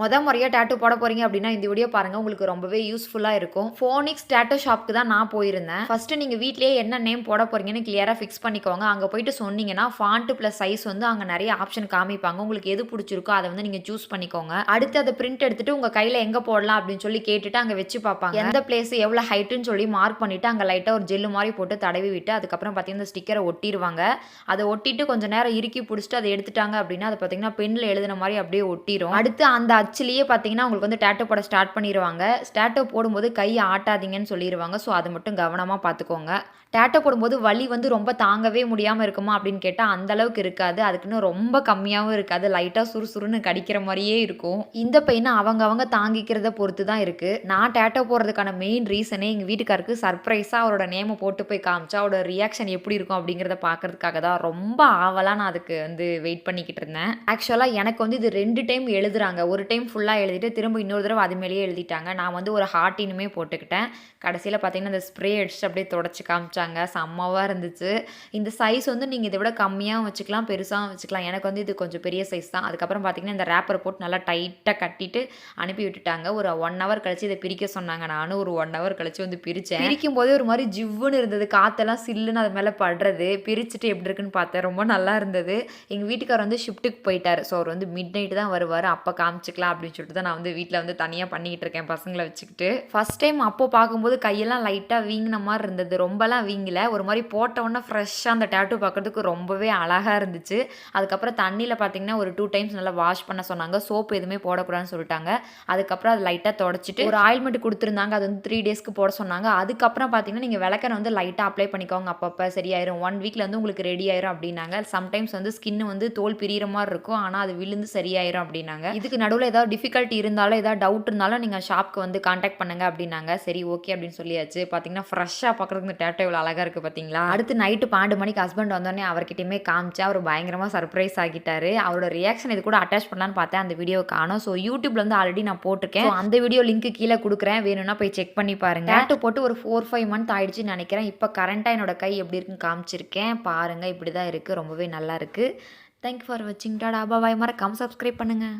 மொதல் முறையாக டேட்டு போட போறீங்க அப்படின்னா இந்த வீடியோ பாருங்க உங்களுக்கு ரொம்பவே யூஸ்ஃபுல்லாக இருக்கும். ஃபோனிக்ஸ் டேட்டூ ஷாப்க்கு தான் நான் போயிருந்தேன். ஃபர்ஸ்ட் நீங்கள் வீட்லயே என்ன நேம் போட போறீங்கன்னு கிளியராக ஃபிக்ஸ் பண்ணிக்கோங்க. அங்கே போயிட்டு சொன்னீங்கன்னா ஃபாண்ட் ப்ளஸ் சைஸ் வந்து அங்கே நிறைய ஆப்ஷன் காமிப்பாங்க. உங்களுக்கு எது பிடிச்சிருக்கோ அதை வந்து நீங்கள் சூஸ் பண்ணிக்கோங்க. அடுத்து அதை பிரிண்ட் எடுத்துட்டு உங்கள் கையில் எங்கே போடலாம் அப்படின்னு சொல்லி கேட்டுட்டு அங்கே வச்சு பார்ப்பாங்க. எந்த பிளேஸ் எவ்வளோ ஹைட்டுன்னு சொல்லி மார்க் பண்ணிட்டு அங்கே லைட்டாக ஒரு ஜெல்லு மாதிரி போட்டு தடவி விட்டு அதுக்கப்புறம் பார்த்தீங்கன்னா ஸ்டிக்கரை ஒட்டிடுவாங்க அதை ஒட்டிட்டு கொஞ்சம் நேரம் இறுக்கி பிடிச்சிட்டு அதை எடுத்துட்டாங்க அப்படின்னா அதை பார்த்தீங்கன்னா பெண்ணில் எழுதின மாதிரி அப்படியே ஒட்டிடும் அடுத்து அந்த அச்சுலேயே பார்த்தீங்கன்னா உங்களுக்கு வந்து டேட்டோ போட ஸ்டார்ட் பண்ணிடுவாங்க ஸ்டாட்டோ போடும்போது கையை ஆட்டாதீங்கன்னு சொல்லிடுவாங்க ஸோ அதை மட்டும் கவனமாக பார்த்துக்கோங்க டேட்டோ போடும்போது வலி வந்து ரொம்ப தாங்கவே முடியாமல் இருக்குமா அப்படின்னு கேட்டால் அந்த அளவுக்கு இருக்காது. அதுக்குன்னு ரொம்ப கம்மியாகவும் இருக்காது. லைட்டாக சுறுசுறுன்னு கடிக்கிற மாதிரியே இருக்கும். இந்த பெயினை அவங்க அவங்க தாங்கிக்கிறத பொறுத்து தான் இருக்குது நான் டேட்டோ போடுறதுக்கான மெயின் ரீசனே எங்கள் வீட்டுக்காருக்கு சர்ப்ரைஸாக அவரோட நேமை போட்டு போய் காமிச்சா அவரோட ரியாக்ஷன் எப்படி இருக்கும் அப்படிங்கிறத பார்க்கறதுக்காக தான் ரொம்ப ஆவலாக நான் அதுக்கு வந்து வெயிட் பண்ணிக்கிட்டு இருந்தேன். ஆக்சுவலாக எனக்கு வந்து இது ரெண்டு டைம் எழுதுறாங்க. ஒரு டைம் ஃபுல்லாக எழுதிட்டு திரும்ப இன்னொரு தடவை அது மேலேயே எழுதிட்டாங்க. நான் வந்து ஒரு ஹார்ட் இனிமே போட்டுக்கிட்டேன். கடைசியில் பார்த்தீங்கன்னா அந்த ஸ்ப்ரே அடிச்சு அப்படியே தொடச்சி காமிச்சாங்க. செம்மவாக இருந்துச்சு. இந்த சைஸ் வந்து நீங்கள் இதை விட கம்மியாகவும் வச்சுக்கலாம் பெருசாகவும் வச்சுக்கலாம். எனக்கு வந்து இது கொஞ்சம் பெரிய சைஸ் தான். அதுக்கப்புறம் பார்த்தீங்கன்னா இந்த ரேப்பரை போட்டு நல்லா டைட்டாக கட்டிட்டு அனுப்பி விட்டுட்டாங்க. ஒரு ஒன் ஹவர் கழிச்சு இதை பிரிக்க சொன்னாங்க. நானும் ஒரு ஒன் ஹவர் கழிச்சு வந்து பிரித்தேன் பிரிக்கும் போதே ஒரு மாதிரி ஜிவ்வுன்னு இருந்தது. காற்றெல்லாம் சில்லுன்னு அது மேலே படுறது. பிரிச்சுட்டு எப்படி இருக்குன்னு பார்த்தேன். ரொம்ப நல்லா இருந்தது. எங்கள் வீட்டுக்காரர் வந்து ஷிஃப்ட்டுக்கு போயிட்டார். ஸோ அவர் வந்து மிட் நைட்டு தான் வருவார். அப்போ காமிச்சிக்கலாம். அப்படின்னு சொல்லிட்டு தான் நான் வந்து வீட்டில் வந்து தனியாக பண்ணிக்கிட்டு இருக்கேன் பசங்களை வச்சுக்கிட்டு. ஃபர்ஸ்ட் டைம் அப்போ பார்க்கும்போது கையெல்லாம் லைட்டாக வீங்கின மாதிரி இருந்தது. ரொம்பலாம் வீங்கலை. ஒரு மாதிரி போட்டவுடனே ஃப்ரெஷ்ஷாக அந்த டேட்டூ பார்க்கறதுக்கு ரொம்பவே அழகாக இருந்துச்சு. அதுக்கப்புறம் தண்ணியில் பார்த்தீங்கன்னா ஒரு டூ டைம்ஸ் நல்லா வாஷ் பண்ண சொன்னாங்க. சோப்பு எதுவுமே போடக்கூடாதுன்னு சொல்லிட்டாங்க. அதுக்கப்புறம் அது லைட்டாக தொடச்சிட்டு ஒரு ஆயில்மெண்ட் கொடுத்துருந்தாங்க. அது வந்து த்ரீ டேஸ்க்கு போட சொன்னாங்க. அதுக்கப்புறம் பார்த்தீங்கன்னா நீங்கள் விளக்கனை வந்து லைட்டாக அப்ளை பண்ணிக்கோங்க. அப்பப்போ சரியாயிரும். ஒன் வீக்கில் வந்து உங்களுக்கு ரெடி ஆயிரும் அப்படின்னாங்க. சம்டைம்ஸ் வந்து ஸ்கின் வந்து தோல் பிரியிற மாதிரி இருக்கும். ஆனால் அது விழுந்து சரியாயிரும் அப்படின்னாங்க. இதுக்கு நடுவில் ஏதாவது டிஃபிகல்ட்டி இருந்தாலும் ஏதாவது டவுட் இருந்தாலும் நீங்கள் ஷாப்க்கு வந்து காண்டாக்ட் பண்ணுங்க அப்படின்னாங்க. சரி ஓகே அப்படின்னு சொல்லியாச்சு. பார்த்தீங்கன்னா ஃப்ரெஷ்ஷாக பார்க்குறதுக்கு இந்த டேட்டோ இவ்வளோ அழகாக இருக்குது பார்த்தீங்களா அடுத்து நைட்டு பன்னெண்டு மணிக்கு ஹஸ்பண்ட் வந்தோடனே அவர்கிட்டயுமே காமிச்சு அவர் பயங்கரமாக சர்ப்ரைஸ் ஆகிட்டாரு. அவரோட ரியாக்ஷன் இது கூட அட்டாச் பண்ணலான்னு பார்த்தேன். அந்த வீடியோ காணும். ஸோ யூடியூப்ல வந்து ஆல்ரெடி நான் போட்டிருக்கேன். அந்த வீடியோ லிங்க் கீழே கொடுக்குறேன். வேணும்னா போய் செக் பண்ணி பாருங்க. டேட்டு போட்டு ஒரு ஃபோர் ஃபைவ் மந்த் ஆயிடுச்சுன்னு நினைக்கிறேன். இப்போ கரண்ட்டாக என்னோட கை எப்படி இருக்குன்னு காமிச்சிருக்கேன். பாருங்க இப்படி தான் இருக்குது ரொம்பவே நல்லா இருக்குது தேங்க்யூ ஃபார் வாட்சிங் டாடா பாய் மறக்காம சப்ஸ்கிரைப் பண்ணுங்கள்